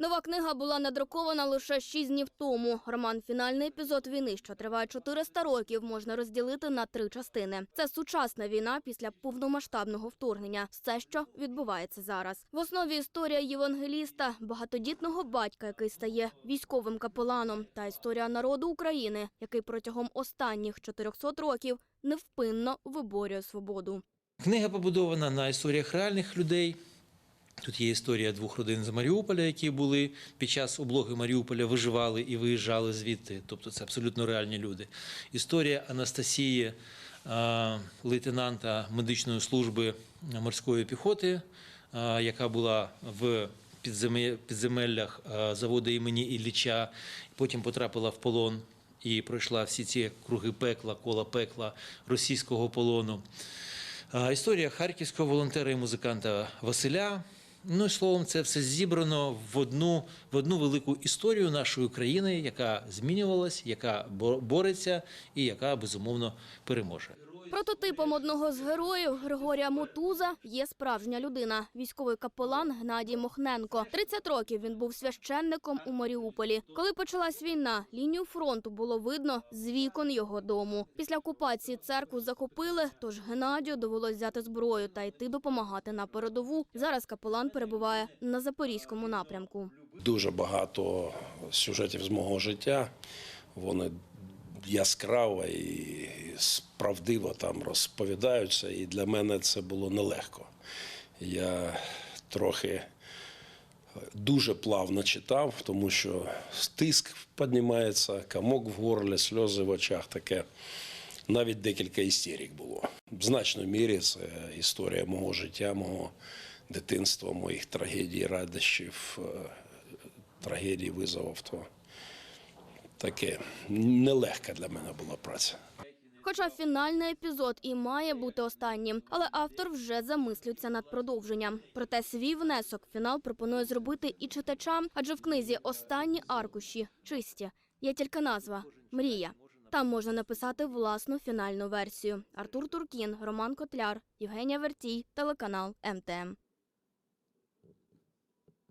Нова книга була надрукована лише шість днів тому. Роман «Фінальний епізод війни», що триває 400 років, можна розділити на три частини. Це сучасна війна після повномасштабного вторгнення. Все, що відбувається зараз. В основі історія євангеліста, багатодітного батька, який стає військовим капеланом, та історія народу України, який протягом останніх 400 років невпинно виборює свободу. Книга побудована на історіях реальних людей. Тут є історія двох родин з Маріуполя, які були під час облоги Маріуполя, виживали і виїжджали звідти. Тобто це абсолютно реальні люди. Історія Анастасії, е, лейтенанта медичної служби морської піхоти, е, яка була в підземеллях е, заводу імені Ілліча, потім потрапила в полон і пройшла всі ці круги пекла, кола пекла російського полону. Історія харківського волонтера і музиканта Василя. Ну словом, це все зібрано в одну, в одну велику історію нашої країни, яка змінювалась, яка бо- бореться і яка безумовно переможе. Прототипом одного з героїв Григорія Мотуза є справжня людина, військовий капелан Гнадій Мохненко. 30 років він був священником у Маріуполі. Коли почалась війна, лінію фронту було видно з вікон його дому. Після окупації церкву захопили, тож Геннадію довелось взяти зброю та йти допомагати на передову. Зараз капелан перебуває на запорізькому напрямку. Дуже багато сюжетів з мого життя. Вони яскраво і правдиво там розповідаються, і для мене це було нелегко. Я трохи дуже плавно читав, тому що тиск піднімається, комок в горлі, сльози в очах таке. Навіть декілька істерик було. В значній мірі це історія мого життя, мого дитинства, моїх трагедій, радощів, е, трагедій, визовів. То таке нелегка для мене була праця. Хоча фінальний епізод і має бути останнім, але автор вже замислюється над продовженням. Проте свій внесок фінал пропонує зробити і читачам, адже в книзі останні аркуші чисті. Є тільки назва Мрія. Там можна написати власну фінальну версію. Артур Туркін, Роман Котляр, Євгенія Вертій, телеканал МТМ.